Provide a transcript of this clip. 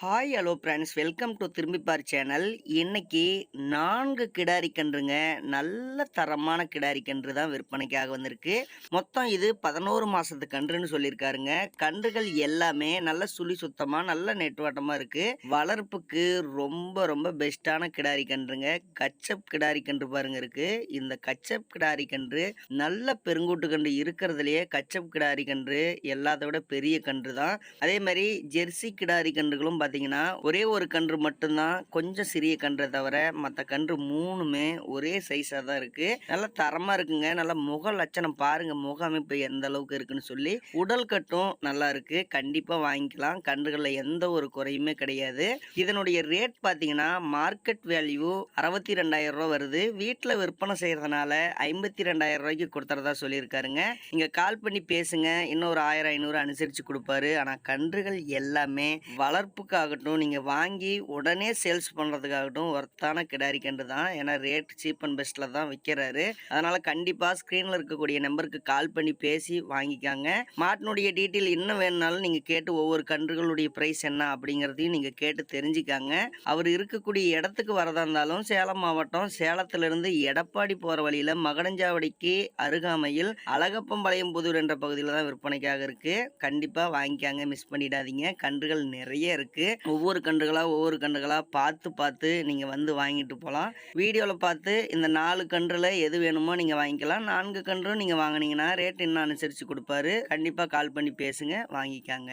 Hi hello friends welcome to Thirumbippar channel இன்னைக்கு நான்கு கிடாரி கன்றுங்க நல்ல தரமான கிடாரி கன்று தான் விற்பனைக்காக வந்திருக்கு மொத்தம் இது பதினோரு மாதத்து கன்றுன்னு சொல்லியிருக்காருங்க கன்றுகள் எல்லாமே நல்ல சுழி சுத்தமாக நல்ல நெட்வாட்டமாக இருக்குது வளர்ப்புக்கு ரொம்ப ரொம்ப பெஸ்ட்டான கிடாரி கன்றுங்க கச்சப் கிடாரி கன்று பாருங்க இருக்குது இந்த கச்சப் கிடாரி கன்று நல்ல பெருங்கூட்டு கன்று இருக்கிறதுலையே கச்சப் கிடாரி கன்று எல்லாத்த விட பெரிய கன்று தான் அதே மாதிரி ஜெர்சி கிடாரி கன்றுகளும் பார்த்தீங்கன்னா ஒரே ஒரு கன்று மட்டும்தான் கொஞ்சம் சிறிய கன்றை தவிர மற்ற கன்று மூணுமே ஒரே சைஸாக தான் இருக்குது நல்லா தரமாக இருக்குங்க. நல்லா முக லட்சணம் பாருங்கள் முக அமைப்பு எந்த அளவுக்கு இருக்குன்னு சொல்லி உடல் கட்டும் நல்லா இருக்குது கண்டிப்பாக வாங்கிக்கலாம். கன்றுகளில் எந்த ஒரு குறையுமே கிடையாது. இதனுடைய ரேட் பார்த்தீங்கன்னா மார்க்கெட் வேல்யூ அறுபத்தி ரெண்டாயிரம் ரூபா வருது. வீட்டில் விற்பனை செய்கிறதுனால ஐம்பத்தி ரெண்டாயிரம் ரூபாய்க்கு கொடுத்துறதா சொல்லியிருக்காருங்க. இங்கே கால் பண்ணி பேசுங்க. இன்னொரு ஆயிரம் ஐநூறு அனுசரித்து கொடுப்பாரு. ஆனால் கன்றுகள் எல்லாமே வளர்ப்புக்கு ஆகட்டும் நீங்கள் வாங்கி உடனே சேல்ஸ் பண்ணுறதுக்காகட்டும் ஒர்த்தான கிடாரி கன்று தான். ஏன்னா ரேட் சீப் அண்ட் பெஸ்ட்டில் தான் விற்கிறாரு அதனால் கண்டிப்பாக ஸ்க்ரீனில் இருக்கக்கூடிய நம்பருக்கு கால் பண்ணி பேசி வாங்கிக்காங்க. மாட்டினுடைய டீட்டெயில் இன்னும் வேணுனாலும் நீங்கள் கேட்டு ஒவ்வொரு கன்றுகளுடைய ப்ரைஸ் என்ன அப்படிங்கிறதையும் நீங்கள் கேட்டு தெரிஞ்சுக்காங்க. அவர் இருக்கக்கூடிய இடத்துக்கு வரதா இருந்தாலும் சேலம் மாவட்டம் சேலத்திலிருந்து எடப்பாடி போகிற வழியில் மகடஞ்சாவடிக்கு அருகாமையில் அழகப்பம்பாளையம் புதூர் என்ற பகுதியில் தான் விற்பனைக்காக இருக்குது கண்டிப்பாக வாங்கிக்காங்க மிஸ் பண்ணிடாதீங்க. கன்றுகள் நிறைய இருக்குது ஒவ்வொரு கன்றுகளாக ஒவ்வொரு கன்றுகளாக பார்த்து பார்த்து நீங்கள் வந்து வாங்கிட்டு போகலாம் வீடியோவில் பார்த்து இந்த நாலு கன்றில் எது வேணுமோ நீங்கள் வாங்கிக்கலாம். நான்கு கன்றும் நீங்கள் வாங்கினீங்கன்னா ரேட் இன்னும் அனுசரித்து கொடுப்பாரு. கண்டிப்பாக கால் பண்ணி பேசுங்க வாங்கிக்காங்க.